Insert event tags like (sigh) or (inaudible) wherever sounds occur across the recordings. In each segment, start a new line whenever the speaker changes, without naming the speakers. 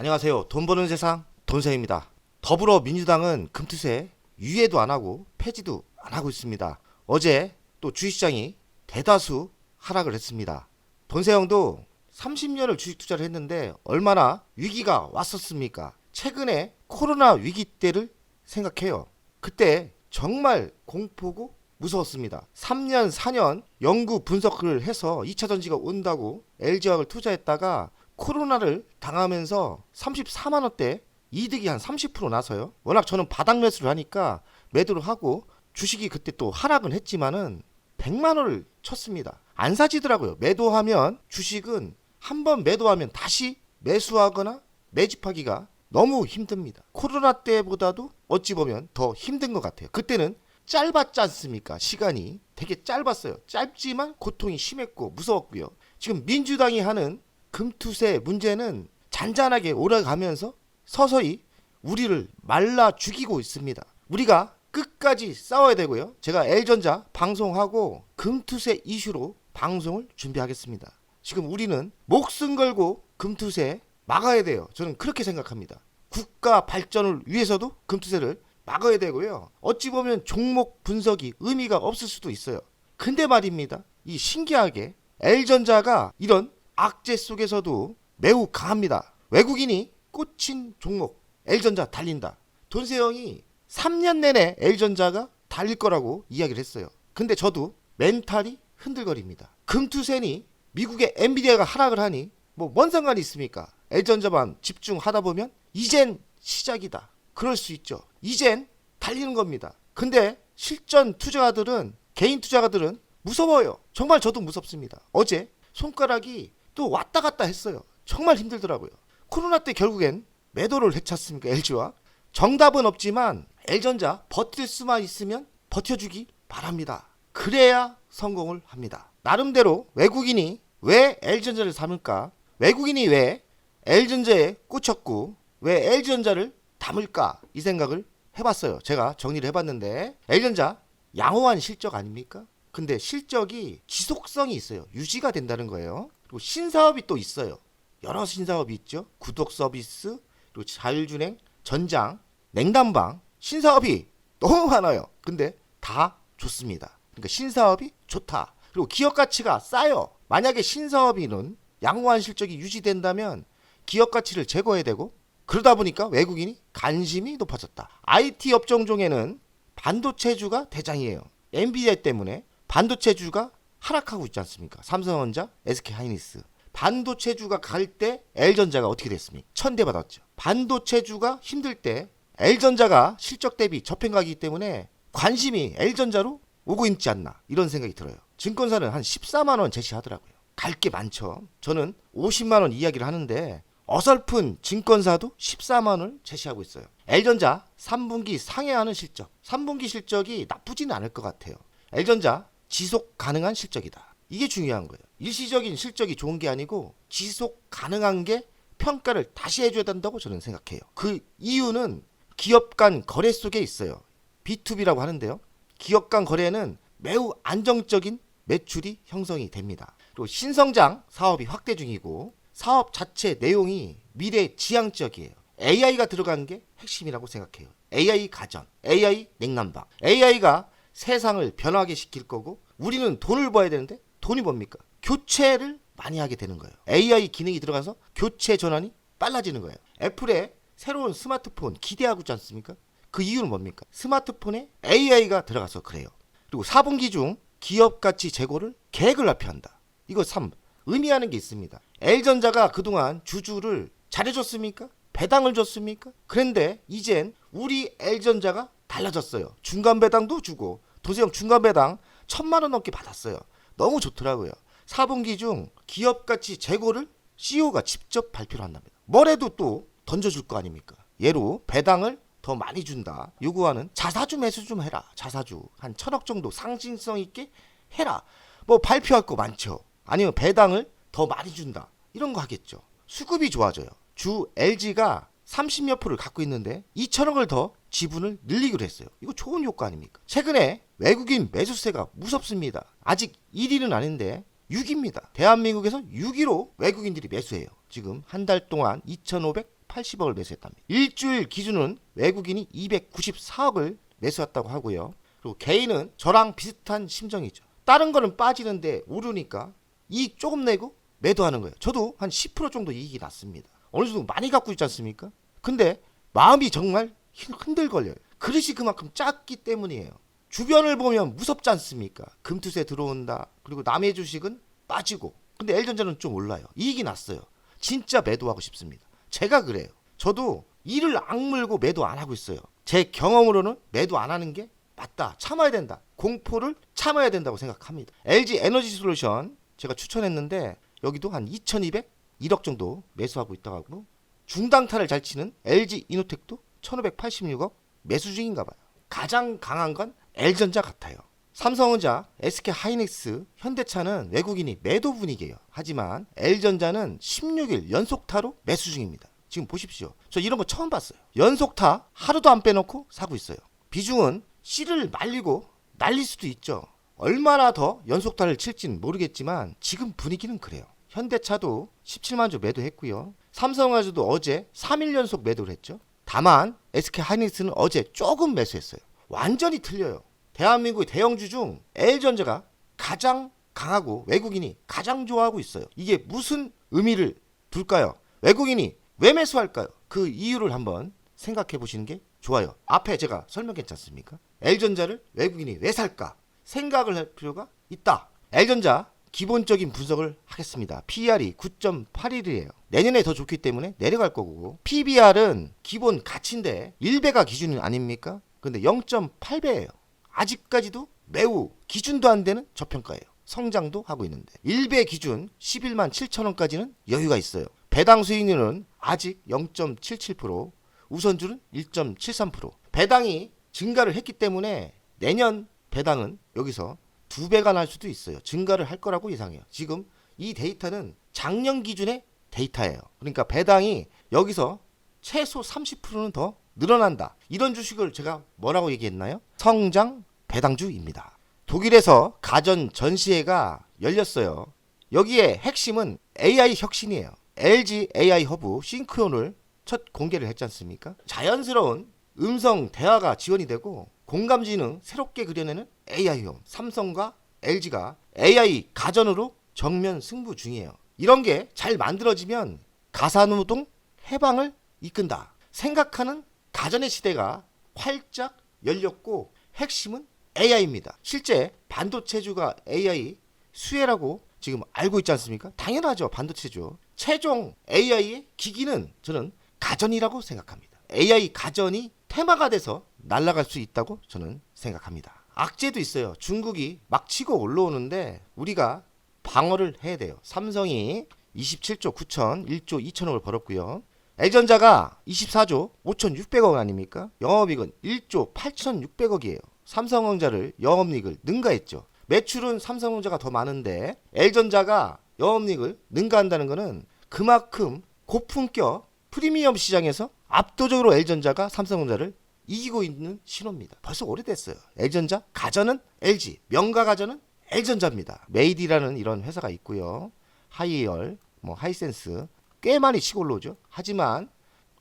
안녕하세요. 돈 버는 세상 돈세입니다. 더불어민주당은 금투세 유예도 안 하고 폐지도 안 하고 있습니다. 어제 또 주식시장이 대다수 하락을 했습니다. 돈세형도 30년을 주식 투자를 했는데 얼마나 위기가 왔었습니까? 최근에 코로나 위기 때를 생각해요. 그때 정말 공포고 무서웠습니다. 3년, 4년 연구 분석을 해서 2차 전지가 온다고 LG화학을 투자했다가 코로나를 당하면서 34만 원대 이득이 한 30% 나서요. 워낙 저는 바닥 매수를 하니까 매도를 하고 주식이 그때 또 하락은 했지만은 100만 원을 쳤습니다. 안 사지더라고요. 매도하면 주식은 한 번 매도하면 다시 매수하거나 매집하기가 너무 힘듭니다. 코로나 때보다도 어찌 보면 더 힘든 것 같아요. 그때는 짧았지 않습니까? 시간이 되게 짧았어요. 짧지만 고통이 심했고 무서웠고요. 지금 민주당이 하는 금투세 문제는 잔잔하게 오래가면서 서서히 우리를 말라 죽이고 있습니다. 우리가 끝까지 싸워야 되고요. 제가 L전자 방송하고 금투세 이슈로 방송을 준비하겠습니다. 지금 우리는 목숨 걸고 금투세 막아야 돼요. 저는 그렇게 생각합니다. 국가 발전을 위해서도 금투세를 막아야 되고요. 어찌 보면 종목 분석이 의미가 없을 수도 있어요. 근데 말입니다. 이 신기하게 L전자가 이런 악재 속에서도 매우 강합니다. 외국인이 꽂힌 종목 L전자 달린다. 돈세형이 3년 내내 L전자가 달릴 거라고 이야기를 했어요. 근데 저도 멘탈이 흔들거립니다. 금투세니 미국의 엔비디아가 하락을 하니 뭐 뭔 상관이 있습니까? L전자만 집중하다 보면 이젠 시작이다. 그럴 수 있죠. 이젠 달리는 겁니다. 근데 실전 투자가들은 개인 투자가들은 무서워요. 정말 저도 무섭습니다. 어제 손가락이 또 왔다 갔다 했어요. 정말 힘들더라고요. 코로나 때 결국엔 매도를 해쳤습니까? LG와 정답은 없지만 L전자 버틸 수만 있으면 버텨주기 바랍니다. 그래야 성공을 합니다. 나름대로 외국인이 왜 L전자를 삼을까? 외국인이 왜 L전자에 꽂혔고 왜 L전자를 담을까? 이 생각을 해봤어요. 제가 정리를 해봤는데 L전자 양호한 실적 아닙니까? 근데 실적이 지속성이 있어요. 유지가 된다는 거예요. 그리고 신사업이 또 있어요. 여러 신사업이 있죠. 구독 서비스, 그리고 자율주행, 전장, 냉난방, 신사업이 (laughs) 너무 많아요. 근데 다 좋습니다. 그러니까 신사업이 좋다. 그리고 기업 가치가 싸요. 만약에 신사업이는 양호한 실적이 유지된다면 기업 가치를 제거해야 되고 그러다 보니까 외국인이 관심이 높아졌다. IT 업종 중에는 반도체주가 대장이에요. 엔비디아 때문에 반도체주가 하락하고 있지 않습니까? 삼성전자, SK 하이닉스. 반도체주가 갈 때 L전자가 어떻게 됐습니까? 천대 받았죠. 반도체주가 힘들 때 L전자가 실적 대비 저평가이기 때문에 관심이 L전자로 오고 있지 않나 이런 생각이 들어요. 증권사는 한 14만 원 제시하더라고요. 갈 게 많죠. 저는 50만 원 이야기를 하는데 어설픈 증권사도 14만 원을 제시하고 있어요. L전자 3분기 상회하는 실적. 3분기 실적이 나쁘지는 않을 것 같아요. L전자 지속 가능한 실적이다. 이게 중요한 거예요. 일시적인 실적이 좋은 게 아니고 지속 가능한 게 평가를 다시 해줘야 된다고 저는 생각해요. 그 이유는 기업 간 거래 속에 있어요. B2B라고 하는데요. 기업 간 거래는 매우 안정적인 매출이 형성이 됩니다. 그리고 신성장 사업이 확대 중이고 사업 자체 내용이 미래 지향적이에요. AI가 들어간 게 핵심이라고 생각해요. AI 가전, AI 냉난방. AI가 세상을 변하게 시킬 거고 우리는 돈을 벌어야 되는데 돈이 뭡니까? 교체를 많이 하게 되는 거예요. AI 기능이 들어가서 교체 전환이 빨라지는 거예요. 애플의 새로운 스마트폰 기대하고 있지 않습니까? 그 이유는 뭡니까? 스마트폰에 AI가 들어가서 그래요. 그리고 4분기 중 기업 가치 재고를 계획을 발표한다. 이거 참 의미하는 게 있습니다. L전자가 그동안 주주를 잘해줬습니까? 배당을 줬습니까? 그런데 이젠 우리 L전자가 달라졌어요. 중간 배당도 주고 도세형 중간 배당 천만 원 넘게 받았어요. 너무 좋더라고요. 4분기 중 기업 가치 재고를 CEO가 직접 발표를 한답니다. 뭐래도 또 던져줄 거 아닙니까? 예로 배당을 더 많이 준다. 요구하는 자사주 매수 좀 해라. 자사주 한 천억 정도 상징성 있게 해라. 뭐 발표할 거 많죠. 아니면 배당을 더 많이 준다. 이런 거 하겠죠. 수급이 좋아져요. 주 LG가 30몇 프로를 갖고 있는데 2천억 을 더 지분을 늘리기로 했어요. 이거 좋은 효과 아닙니까? 최근에 외국인 매수세가 무섭습니다. 아직 1위는 아닌데 6위입니다. 대한민국에서 6위로 외국인들이 매수해요. 지금 한 달 동안 380억을 매수했답니다. 일주일 기준은 외국인이 294억을 매수했다고 하고요. 그리고 개인은 저랑 비슷한 심정이죠. 다른 거는 빠지는데 오르니까 이익 조금 내고 매도하는 거예요. 저도 한 10% 정도 이익이 났습니다. 어느 정도 많이 갖고 있지 않습니까? 근데 마음이 정말 흔- 흔들거려요. 그릇이 그만큼 작기 때문이에요. 주변을 보면 무섭지 않습니까? 금투세 들어온다. 그리고 남의 주식은 빠지고. 근데 L전자는 좀 올라요. 이익이 났어요. 진짜 매도하고 싶습니다. 제가 그래요. 저도 이를 악물고 매도 안 하고 있어요. 제 경험으로는 매도 안 하는 게 맞다. 참아야 된다. 공포를 참아야 된다고 생각합니다. LG 에너지 솔루션 제가 추천했는데 여기도 한 2,200, 1억 정도 매수하고 있다고 하고 중당타를 잘 치는 LG 이노텍도 1,586억 매수 중인가 봐요. 가장 강한 건 L전자 같아요. 삼성전자, SK 하이닉스, 현대차는 외국인이 매도 분위기예요. 하지만 L전자는 16일 연속타로 매수 중입니다. 지금 보십시오. 저 이런 거 처음 봤어요. 연속타 하루도 안 빼놓고 사고 있어요. 비중은 씨를 말리고 날릴 수도 있죠. 얼마나 더 연속타를 칠진 모르겠지만 지금 분위기는 그래요. 현대차도 17만 주 매도했고요. 삼성화재도 어제 3일 연속 매도를 했죠. 다만 SK 하이닉스는 어제 조금 매수했어요. 완전히 틀려요. 대한민국의 대형주 중 L전자가 가장 강하고 외국인이 가장 좋아하고 있어요. 이게 무슨 의미를 둘까요? 외국인이 왜 매수할까요? 그 이유를 한번 생각해 보시는 게 좋아요. 앞에 제가 설명했지 않습니까? L전자를 외국인이 왜 살까? 생각을 할 필요가 있다. L전자 기본적인 분석을 하겠습니다. PER이 9.81이에요. 내년에 더 좋기 때문에 내려갈 거고 PBR은 기본 가치인데 1배가 기준이 아닙니까? 근데 0.8배예요. 아직까지도 매우 기준도 안 되는 저평가예요. 성장도 하고 있는데 1배 기준 11만 7천 원까지는 여유가 있어요. 배당 수익률은 아직 0.77%, 우선주는 1.73%. 배당이 증가를 했기 때문에 내년 배당은 여기서 두 배가 날 수도 있어요. 증가를 할 거라고 예상해요. 지금 이 데이터는 작년 기준의 데이터예요. 그러니까 배당이 여기서 최소 30%는 더 늘어난다. 이런 주식을 제가 뭐라고 얘기했나요? 성장 배당주입니다. 독일에서 가전 전시회가 열렸어요. 여기에 핵심은 AI 혁신이에요. LG AI 허브 싱크온을 첫 공개를 했지 않습니까? 자연스러운 음성 대화가 지원이 되고 공감 지능 새롭게 그려내는 AI용 삼성과 LG가 AI 가전으로 정면 승부 중이에요. 이런 게 잘 만들어지면 가사노동 해방을 이끈다. 생각하는 가전의 시대가 활짝 열렸고 핵심은 AI입니다. 실제 반도체주가 AI 수혜라고 지금 알고 있지 않습니까? 당연하죠. 반도체죠. 최종 AI의 기기는 저는 가전이라고 생각합니다. AI 가전이 테마가 돼서 날아갈 수 있다고 저는 생각합니다. 악재도 있어요. 중국이 막 치고 올라오는데 우리가 방어를 해야 돼요. 삼성이 27조 9천, 1조 2천억을 벌었고요. L전자가 24조 5,600억 아닙니까? 영업이익은 1조 8,600억이에요. 삼성전자를 영업이익을 능가했죠. 매출은 삼성전자가 더 많은데 L전자가 영업이익을 능가한다는 것은 그만큼 고품격 프리미엄 시장에서 압도적으로 L전자가 삼성전자를 이기고 있는 신호입니다. 벌써 오래됐어요. L전자 가전은 LG, 명가 가전은 L전자입니다. 메이디라는 이런 회사가 있고요. 하이얼, 뭐 하이센스 꽤 많이 치고 올라오죠. 하지만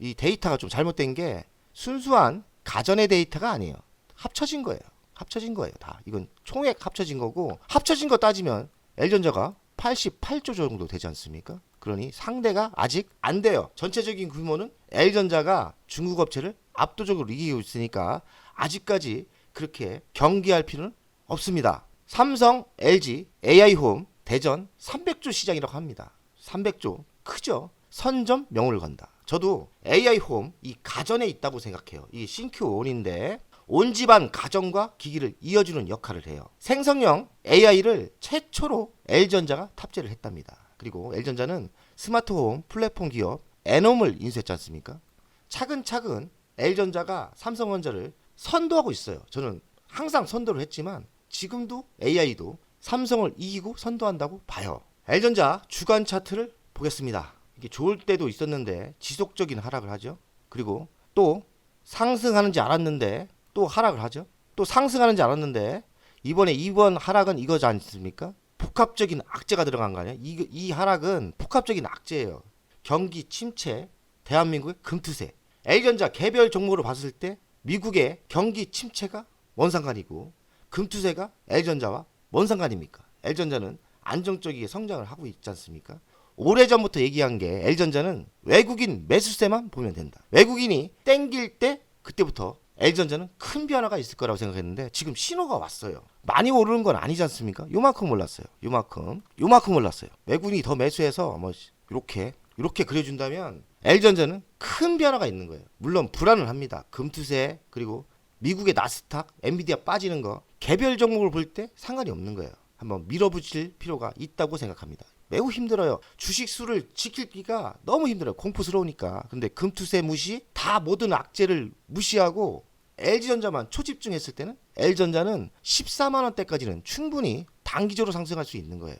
이 데이터가 좀 잘못된 게 순수한 가전의 데이터가 아니에요. 합쳐진 거예요. 합쳐진 거예요. 다 이건 총액 합쳐진 거고 합쳐진 거 따지면 L전자가 88조 정도 되지 않습니까? 그러니 상대가 아직 안 돼요. 전체적인 규모는 L전자가 중국 업체를 압도적으로 이기고 있으니까 아직까지 그렇게 경기할 필요는 없습니다. 삼성, LG, AI홈, 대전 300조 시장이라고 합니다. 300조 크죠. 선점 명호를 건다. 저도 AI홈 이 가전에 있다고 생각해요. 이 신큐온인데 온 집안 가정과 기기를 이어주는 역할을 해요. 생성형 AI를 최초로 L전자가 탑재를 했답니다. 그리고 L전자는 스마트홈 플랫폼 기업 에nom을 인수했지 않습니까? 차근차근 L전자가 삼성전자를 선도하고 있어요. 저는 항상 선도를 했지만 지금도 AI도 삼성을 이기고 선도한다고 봐요. L전자 주간 차트를 보겠습니다. 이게 좋을 때도 있었는데 지속적인 하락을 하죠. 그리고 또 상승하는지 알았는데 또 하락을 하죠. 또 상승하는지 알았는데 이번에 이번 하락은 이거지 않습니까? 복합적인 악재가 들어간 거 아니야? 이, 이 하락은 복합적인 악재예요. 경기 침체, 대한민국의 금투세. L전자 개별 종목으로 봤을 때 미국의 경기 침체가 뭔 상관이고 금투세가 L전자와 뭔 상관입니까? L전자는 안정적이게 성장을 하고 있지 않습니까? 오래전부터 얘기한 게 L전자는 외국인 매수세만 보면 된다. 외국인이 땡길 때 그때부터 L전자는 큰 변화가 있을 거라고 생각했는데 지금 신호가 왔어요. 많이 오르는 건 아니지 않습니까? 요만큼 올랐어요. 요만큼. 요만큼 올랐어요. 외국인이 더 매수해서 뭐 이렇게 이렇게 그려준다면 L전자는 큰 변화가 있는 거예요. 물론 불안을 합니다. 금투세 그리고 미국의 나스닥, 엔비디아 빠지는 거 개별 종목을 볼 때 상관이 없는 거예요. 한번 밀어붙일 필요가 있다고 생각합니다. 매우 힘들어요. 주식 수를 지키기가 너무 힘들어요. 공포스러우니까. 근데 금투세 무시, 다 모든 악재를 무시하고 LG전자만 초집중했을 때는 L전자는 14만 원대까지는 충분히 단기적으로 상승할 수 있는 거예요.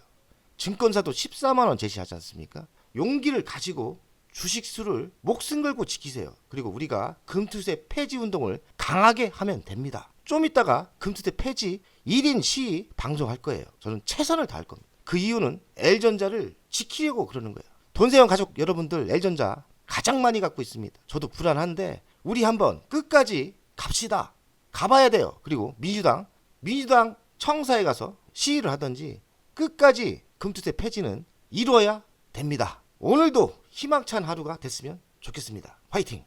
증권사도 14만 원 제시하지 않습니까? 용기를 가지고 주식 수를 목숨 걸고 지키세요. 그리고 우리가 금투세 폐지 운동을 강하게 하면 됩니다. 좀 이따가 금투세 폐지 1인 시위 방송할 거예요. 저는 최선을 다할 겁니다. 그 이유는 L전자를 지키려고 그러는 거예요. 돈세원 가족 여러분들 L전자 가장 많이 갖고 있습니다. 저도 불안한데 우리 한번 끝까지 갑시다. 가봐야 돼요. 그리고 민주당 민주당 청사에 가서 시위를 하든지 끝까지 금투세 폐지는 이루어야 됩니다. 오늘도 희망찬 하루가 됐으면 좋겠습니다. 화이팅!